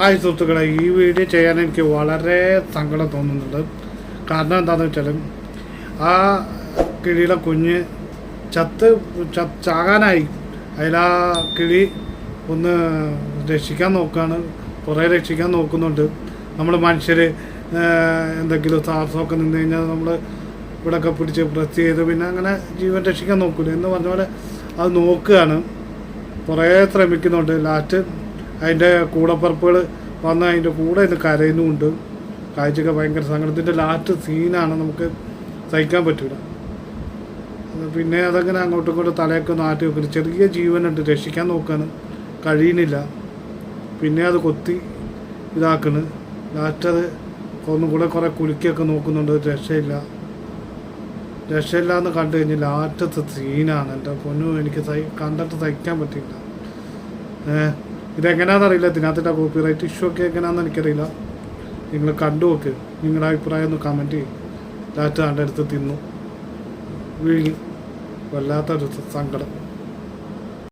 Hi സുഹൃത്തുക്കളെ ഈ video ചെയ്യാൻ എനിക്ക് വളരെ സങ്കടം തോന്നുന്നുണ്ട്. കാരണം എന്താണെന്ന് വെച്ചാൽ ആ കിളിയുടെ കുഞ്ഞ് ചത്ത് ചാകാനായി. അതിലാ കിളി ഒന്ന് രക്ഷിക്കാൻ നോക്കുകയാണ് കുറേ രക്ഷിക്കാൻ നോക്കുന്നുണ്ട്. നമ്മൾ മനുഷ്യർ എന്തെങ്കിലും സാഹസമൊക്കെ നിന്ന് കഴിഞ്ഞാൽ നമ്മൾ ഇവിടെയൊക്കെ പിടിച്ച് പ്രസ് ചെയ്ത് പിന്നെ അങ്ങനെ ജീവൻ രക്ഷിക്കാൻ നോക്കില്ല എന്ന് പറഞ്ഞ പോലെ അത് നോക്കുകയാണ്. കുറേ ശ്രമിക്കുന്നുണ്ട്. ലാസ്റ്റ് അതിന്റെ കൂടപ്പറപ്പുകൾ വന്ന് അതിന്റെ കൂടെ ഇത് കരയുന്നുമുണ്ട്. കാഴ്ചയൊക്കെ ഭയങ്കര സങ്കടത്തിന്റെ ലാസ്റ്റ് സീനാണ് നമുക്ക് സഹിക്കാൻ പറ്റില്ല പിന്നെ അതങ്ങനെ അങ്ങോട്ടും ഇങ്ങോട്ടും തലയൊക്കെ നാട്ടി വെക്കുന്നു. ചെറിയ ജീവനുണ്ട് രക്ഷിക്കാൻ നോക്കാൻ കഴിയുന്നില്ല. പിന്നെ അത് കൊത്തി ഇതാക്കണ്. ലാസ്റ്റ് അത് ഒന്നും കൂടെ കുറേ കുലുക്കിയൊക്കെ നോക്കുന്നുണ്ട്. രക്ഷയില്ല രക്ഷയില്ല. എന്ന് കണ്ടു കഴിഞ്ഞാൽ ലാറ്റത്തെ സീനാണ് എന്റെ പൊന്നു എനിക്ക് സഹി കണ്ടിട്ട് സഹിക്കാൻ പറ്റില്ല ഏഹ്? ഇതെങ്ങനെയാണെന്ന് അറിയില്ല. ഇതിനകത്തിന്റെ കോപ്പി റൈറ്റ് ഇഷ്യൂ ഒക്കെ എങ്ങനെയാണെന്ന് എനിക്കറിയില്ല. നിങ്ങൾ കണ്ടു നോക്ക്. നിങ്ങളുടെ അഭിപ്രായം ഒന്ന് കമന്റ് ചെയ്യും. ഡാറ്റ അടുത്ത് തിന്നു. വിഴുങ്ങി വല്ലാത്തൊരു സങ്കടം.